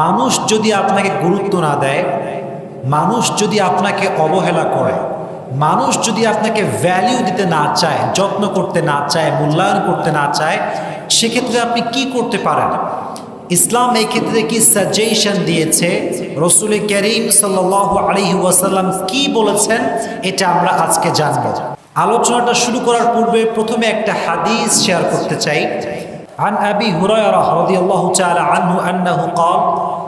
মানুষ যদি আপনাকে গুরুত্ব না দেয়, মানুষ যদি আপনাকে অবহেলা করে, মানুষ যদি আপনাকে ভ্যালিউ দিতে না চায়, যত্ন করতে না চায়, মূল্যায়ন করতে না চায়, সেক্ষেত্রে আপনি কি করতে পারেন? ইসলাম এই ক্ষেত্রে কি সাজেশন দিয়েছে? রসুল করিম সাল্লাহ আলহি ওয়াসাল্লাম কি বলেছেন? এটা আমরা আজকে জানব। আলোচনাটা শুরু করার পূর্বে প্রথমে একটা হাদিস শেয়ার করতে চাই। عن أبي هريرة رضي الله تعالى عنه أنه قال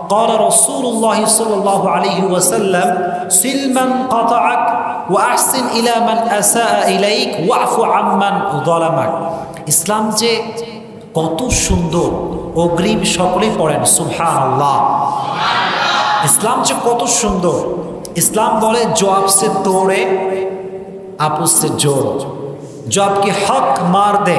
قال رسول الله صلى الله عليه وسلم سل من قطعك وأحسن إلى من أساء إليك واعف عمن ظلمك ইসলাম যে কত সুন্দর অগ্রিম সকলেই পড়েন সুবহান আল্লাহ ইসলাম যে কত সুন্দর ইসলাম বলে জবাব সে তোড়ে আপোষ সে জোর জবাব কি হক মার দে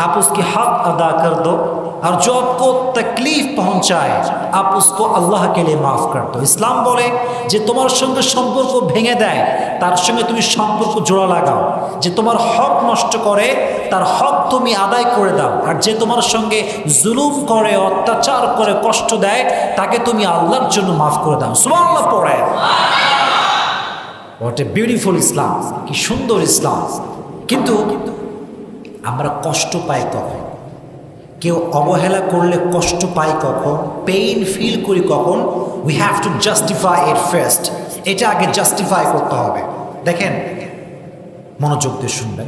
आप उसके हक अदा कर दो और जो आपको तकलीफ पहुंचाए आप उसको আল্লাহ के लिए মাফ कर दो ইসলাম বলে যে তোমার সঙ্গে সম্পর্ক ভেঙে দেয় তার সঙ্গে তুমি সম্পর্ক জোড়া লাগাও যে তোমার হক নষ্ট করে তার হক তুমি আদায় করে দাও আর যে তোমার সঙ্গে জুলুম করে অত্যাচার করে কষ্ট দেয় তাকে তুমি আল্লাহর জন্য মাফ করে দাও সুবহানাল্লাহ পড়ে হোয়াট এ বিউটিফুল ইসলাম কি সুন্দর ইসলাম কিন্তু আমরা কষ্ট পাই কখন? কেউ অবহেলা করলে কষ্ট পাই কখন? পেইন ফিল করি কখন? উই হ্যাভ টু জাস্টিফাই এর ফার্স্ট এটা আগে জাস্টিফাই করতে হবে। দেখেন, মনোযোগ দিয়ে শুনবেন।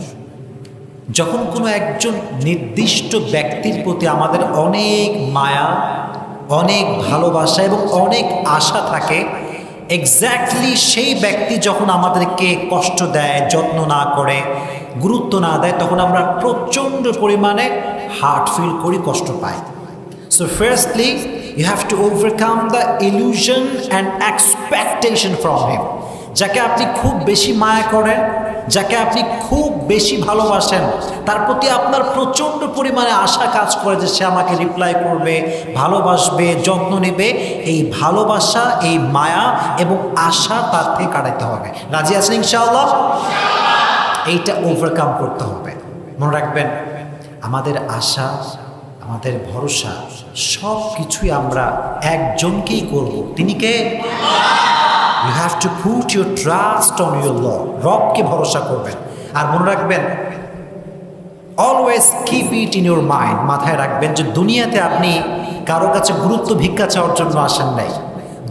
যখন কোনো একজন নির্দিষ্ট ব্যক্তির প্রতি আমাদের অনেক মায়া, অনেক ভালোবাসা এবং অনেক আশা থাকে এক্স্যাক্টলি সেই ব্যক্তি যখন আমাদেরকে কষ্ট দেয়, যত্ন না করে, গুরুত্ব না দেয়, তখন আমরা প্রচণ্ড পরিমাণে হার্ট ফিল করি, কষ্ট পাই। So firstly you have to overcome the illusion and expectation from him যাকে আপনি খুব বেশি মায়া করেন, যাকে আপনি খুব বেশি ভালোবাসেন, তার প্রতি আপনার প্রচণ্ড পরিমাণে আশা কাজ করে যে সে আমাকে রিপ্লাই করবে, ভালোবাসবে, যত্ন নেবে। এই ভালোবাসা, এই মায়া এবং আশা তার থেকে কাটাতে হবে। রাজি আছেন ইনশাআল্লাহ? এইটা ওভারকাম করতে হবে। মনে রাখবেন, আমাদের আশা, আমাদের ভরসা সব কিছুই আমরা একজনকেই করব। তিনি কে? You have to put your trust on your lord রবকে ভরসা করবেন। আর মনে রাখবেন always keep it in your mind মাথায় রাখবেন যে দুনিয়াতে আপনি কারও কাছে গুরুত্ব ভিক্ষা চাওয়ার জন্য আসেন নাই।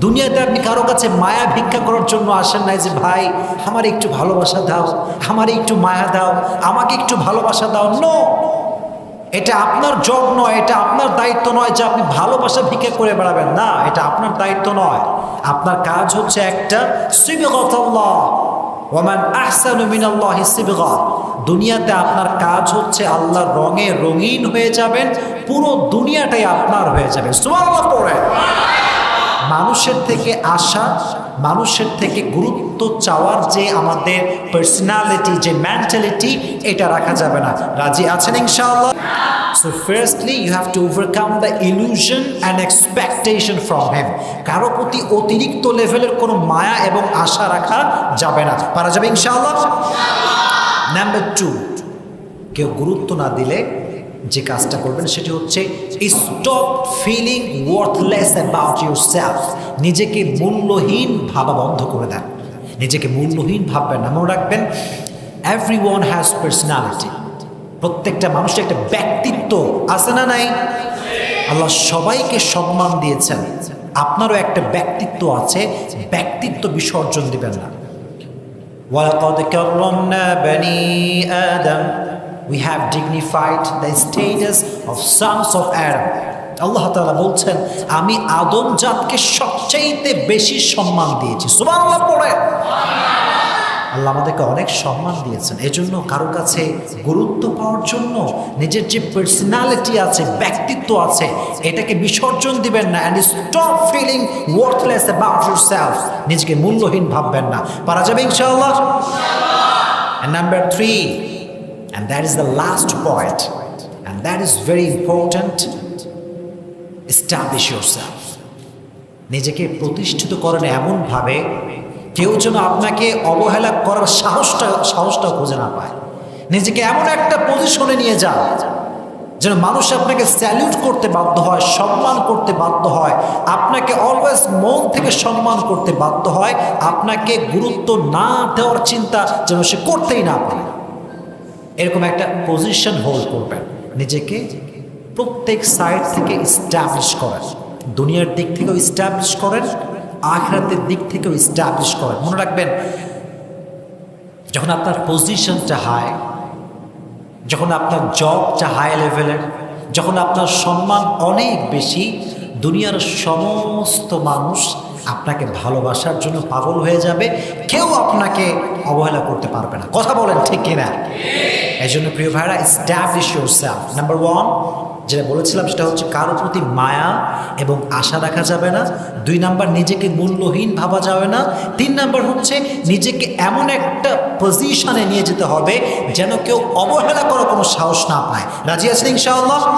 দুনিয়াতে আপনি কারও কাছে মায়া ভিক্ষা করার জন্য আসেন নাই যে, ভাই, আমার একটু ভালোবাসা দাও, আমার একটু মায়া দাও, আমাকে একটু ভালোবাসা দাও। নো এটা আপনার জব নয়, এটা আপনার দায়িত্ব নয় যে আপনি ভালোবাসা ভিক্ষা করে বেড়াবেন। না, এটা আপনার দায়িত্ব নয়। আপনার কাজ হচ্ছে একটা সিবিগতাল্লাহ দুনিয়াতে আপনার কাজ হচ্ছে আল্লাহর রঙে রঙিন হয়ে যাবেন, পুরো দুনিয়াটাই আপনার হয়ে যাবে। মানুষের থেকে আশা মানুষের থেকে গুরুত্ব চাওয়ার যে আমাদের পার্সোনালিটি যে মেন্টালিটি এটা রাখা যাবে না। রাজি আছেন ইনশাআল্লাহ? So firstly you have to overcome the illusion and expectation from him কারও প্রতি অতিরিক্ত লেভেলের কোনো মায়া এবং আশা রাখা যাবে না। পারা যাবে ইনশাআল্লাহ? নাম্বার টু কেউ গুরুত্ব না দিলে যে কাজটা করবেন সেটি হচ্ছে stop feeling worthless about yourself নিজেকে মূল্যহীন ভাবা বন্ধ করে দেন। নিজেকে মূল্যহীন ভাববেন নামও রাখবেন এভরি ওয়ান হ্যাজ পার্সোনালিটি প্রত্যেকটা মানুষের একটা ব্যক্তিত্ব আছে না নাই? আল্লাহ সবাইকে সম্মান দিয়েছেন। আপনারও একটা ব্যক্তিত্ব আছে, ব্যক্তিত্ব বিসর্জন দিবেন না। ওয়ালাকাদ কাররামনা বানি We have dignified the status of sons of Adam. আল্লাহ তাআলা বলছেন আমি আদম জাতকে সবচাইতে বেশি সম্মান দিয়েছি। সুবহানাল্লাহ পড়ে। আল্লাহ আমাদেরকে অনেক সম্মান দিয়েছেন। এজন্য কারও কাছে গুরুত্ব পাওয়ার জন্য নিজের যে পার্সোনালিটি আছে ব্যক্তিত্ব আছে এটাকে বিসর্জন দিবেন না and stop feeling worthless about yourself নিজেকে মূল্যহীন ভাববেন না। পারা যাবে ইনশাআল্লাহ? Number three, and that is the last point, and that is very important, establish yourself. নিজেকে প্রতিষ্ঠিত করেন এমনভাবে কেউ যেন আপনাকে অবহেলা করার সাহসটা সাহসটা খুঁজে না পায়। নিজেকে এমন একটা পজিশনে নিয়ে যান যেন মানুষ আপনাকে স্যালিউট করতে বাধ্য হয় সম্মান করতে বাধ্য হয়। আপনাকে অলওয়েজ মন থেকে সম্মান করতে বাধ্য হয়। আপনাকে গুরুত্ব না দেওয়ার চিন্তা যেন সে করতেই না পারে। এরকম একটা পজিশন হোল্ড করবেন। নিজেকে প্রত্যেক সাইড থেকে ইস্টাবলিশ করেন। দুনিয়ার দিক থেকেও ইস্টাবলিশ করেন, আখরাতের দিক থেকেও ইস্টাবলিশ করেন। মনে রাখবেন, যখন আপনার পজিশনটা হাই যখন আপনার জবটা হাই লেভেলের যখন আপনার সম্মান অনেক বেশি, দুনিয়ার সমস্ত মানুষ আপনাকে ভালোবাসার জন্য পাগল হয়ে যাবে। কেউ আপনাকে অবহেলা করতে পারবে না। কথা বলেন ঠিক কিনা? এই জন্য প্রিয় ভাইরা establish yourself number one যেটা বলেছিলাম, সেটা হচ্ছে কারোর প্রতি মায়া এবং আশা রাখা যাবে না। দুই নাম্বার, নিজেকে মূল্যহীন ভাবা যাবে না। তিন নাম্বার হচ্ছে, নিজেকে এমন একটা পজিশনে নিয়ে যেতে হবে যেন কেউ অবহেলা করার কোনো সাহস না পায়। রাজি আছেন ইনশাআল্লাহ?